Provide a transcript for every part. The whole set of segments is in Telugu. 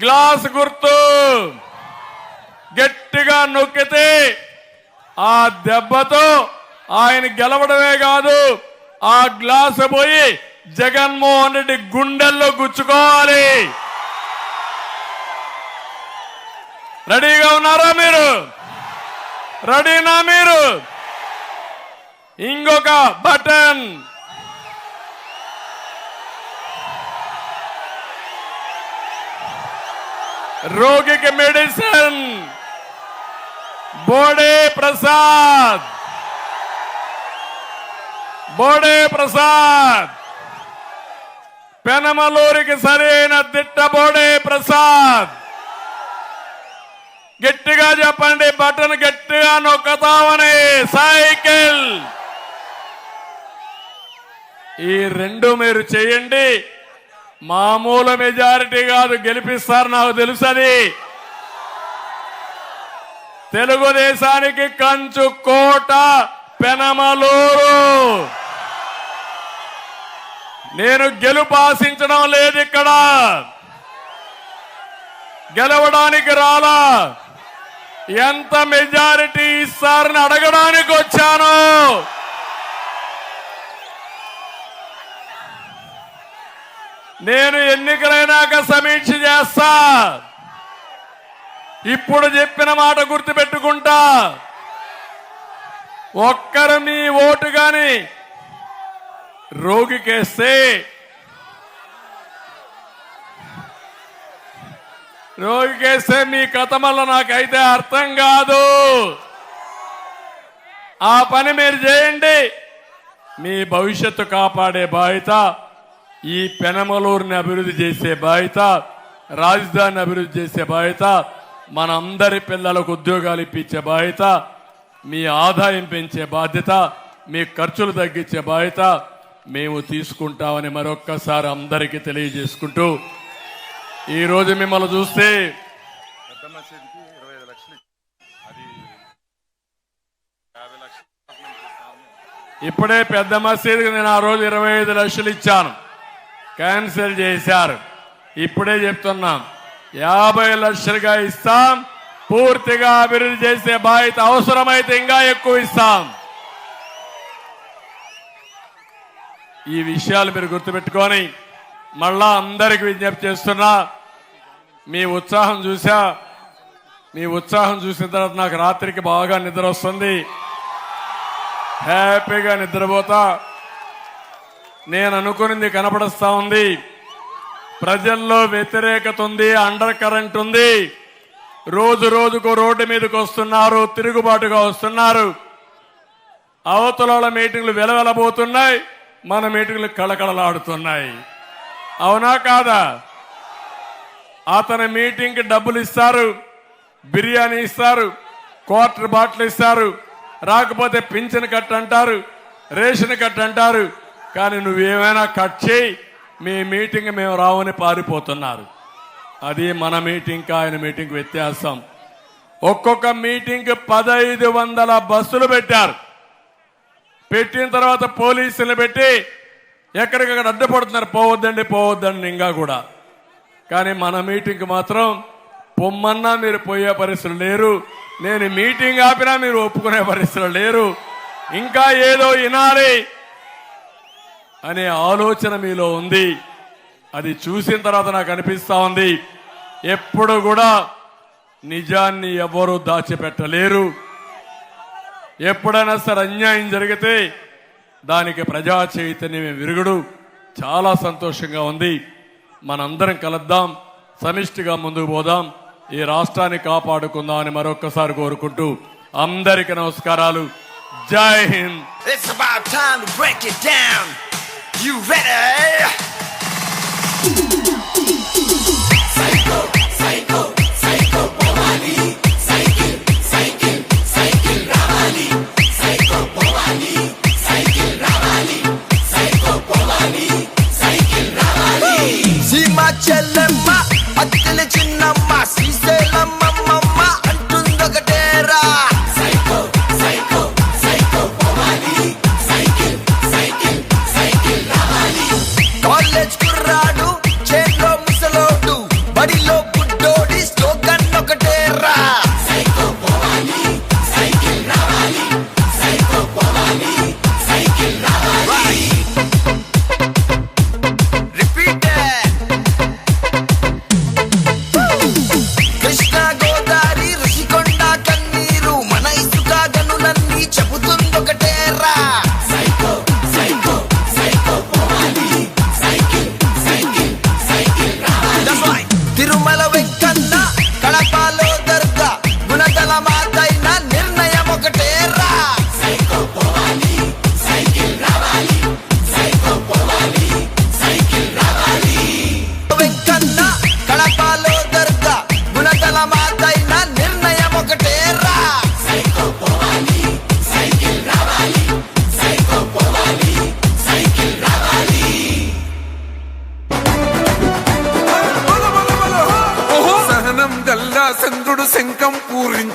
గ్లాస్ గుర్తు. గట్టిగా నొక్కితే ఆ దెబ్బతో ఆయన గెలవడమే కాదు ఆ గ్లాస్ పోయి జగన్మోహన్ రెడ్డి గుండెల్లో గుచ్చుకోవాలి. రెడీగా ఉన్నారా మీరు? రెడీనా మీరు? ఇంకొక బటన్. రోగికి మెడిసిన్. బోడే ప్రసాద్. బోడే ప్రసాద్. పెనమలూరికి సరైన దిట్ట బోడే ప్రసాద్. గట్టిగా చెప్పండి బటన్ గట్టిగా నొక్కతామని సైకిల్. ఈ రెండు మీరు చేయండి. మామూలు మెజారిటీ కాదు గెలిపిస్తారు నాకు తెలుసని. తెలుగుదేశానికి కంచు కోట పెనమలూరు. నేను గెలుపు ఆశించడం లేదు ఇక్కడ. గెలవడానికి రాలా. ఎంత మెజారిటీ ఇస్తారని అడగడానికి వచ్చాను. నేను ఎన్నికలైనాక సమీక్ష చేస్తా. ఇప్పుడు చెప్పిన మాట గుర్తుపెట్టుకుంటా. ఒక్కరు మీ ఓటు గాని రోగికేస్తే రోగికేస్తే మీ కథ వల్ల నాకైతే అర్థం కాదు. ఆ పని మీరు చేయండి. మీ భవిష్యత్తు కాపాడే బాధ్యత ఈ పెనమలూరుని అభివృద్ధి చేసే బాధ్యత రాజధాని అభివృద్ధి చేసే బాధ్యత మనందరి పిల్లలకు ఉద్యోగాలు ఇప్పించే బాధ్యత మీ ఆదాయం పెంచే బాధ్యత మీ ఖర్చులు తగ్గించే బాధ్యత మేము తీసుకుంటామని మరొక్కసారి అందరికీ తెలియజేసుకుంటూ ఈరోజు మిమ్మల్ని చూస్తే ఇప్పుడే పెద్ద మసీదుకి నేను ఆ రోజు ఇరవై ఐదు లక్షలు ఇచ్చాను. క్యాన్సిల్ చేశారు. ఇప్పుడే చెప్తున్నాం. యాభై లక్షలుగా ఇస్తాం. పూర్తిగా అభివృద్ధి చేసే బాధ్యత అవసరమైతే ఇంకా ఎక్కువ ఇస్తాం. ఈ విషయాలు మీరు గుర్తుపెట్టుకొని మళ్ళా అందరికి విజ్ఞప్తి చేస్తున్నా. మీ ఉత్సాహం చూసా. మీ ఉత్సాహం చూసిన తర్వాత నాకు రాత్రికి బాగా నిద్ర వస్తుంది. హ్యాపీగా నిద్రపోతా. నేను అనుకునింది కనపడస్తా ఉంది. ప్రజల్లో వ్యతిరేకత ఉంది అండర్ కరెంట్ ఉంది. రోజు రోజుకు రోడ్డు మీదకి వస్తున్నారు తిరుగుబాటుగా వస్తున్నారు. అవతల మీటింగ్లు వెలవెలబోతున్నాయి మన మీటింగ్లు కళకళలాడుతున్నాయి. అవునా కాదా? అతని మీటింగ్కి డబ్బులు ఇస్తారు బిర్యానీ ఇస్తారు క్వార్టర్ బాటిల్ ఇస్తారు రాకపోతే పింఛన్ కట్ అంటారు రేషన్ కట్ అంటారు కానీ నువ్వేమైనా కట్ చేయి. మీ మీటింగ్ మేము రావని పారిపోతున్నారు. అది మన మీటింగ్ ఆయన మీటింగ్ వ్యత్యాసం. ఒక్కొక్క మీటింగ్ పదైదు వందల బస్సులు పెట్టారు. పెట్టిన తర్వాత పోలీసులు పెట్టి ఎక్కడికక్కడ అడ్డుపడుతున్నారు పోవద్దండి పోవద్దండి ఇంకా కూడా. కానీ మన మీటింగ్ మాత్రం పొమ్మన్నా మీరు పోయే పరిస్థితులు లేరు. నేను మీటింగ్ ఆపినా మీరు ఒప్పుకునే పరిస్థితులు లేరు. ఇంకా ఏదో వినాలి. అనే ఆలోచన మీలో ఉంది. అది చూసిన తర్వాత నాకు అనిపిస్తా ఉంది. ఎప్పుడు కూడా నిజాన్ని ఎవరు దాచిపెట్టలేరు. ఎప్పుడైనా సరే అన్యాయం జరిగితే దానికి ప్రజా చైతన్యం విరుగుడు. చాలా సంతోషంగా ఉంది. మనందరం కలుద్దాం. సమిష్టిగా ముందుకు పోదాం. ఈ రాష్ట్రాన్ని కాపాడుకుందాం అని మరొక్కసారి కోరుకుంటూ అందరికి నమస్కారాలు. జై Hind. you ready? Psycho, psycho, psycho, Bomani.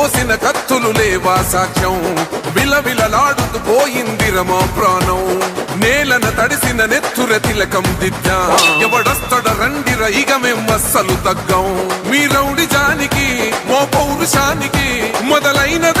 కోసిన కత్తులు లేవా సాక్ష్యం? విలవిలలాడుతూ పోయింది రమా ప్రాణం. నేలన తడిసిన నెత్తుర తిలకం దిద్దా. ఎవడొస్తడ రండిర ఇక మేమస్సలు తగ్గం. మీ రౌడి జానికి మో పౌరుషానికి మొదలైనద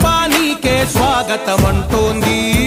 స్వాగతమంటోంది.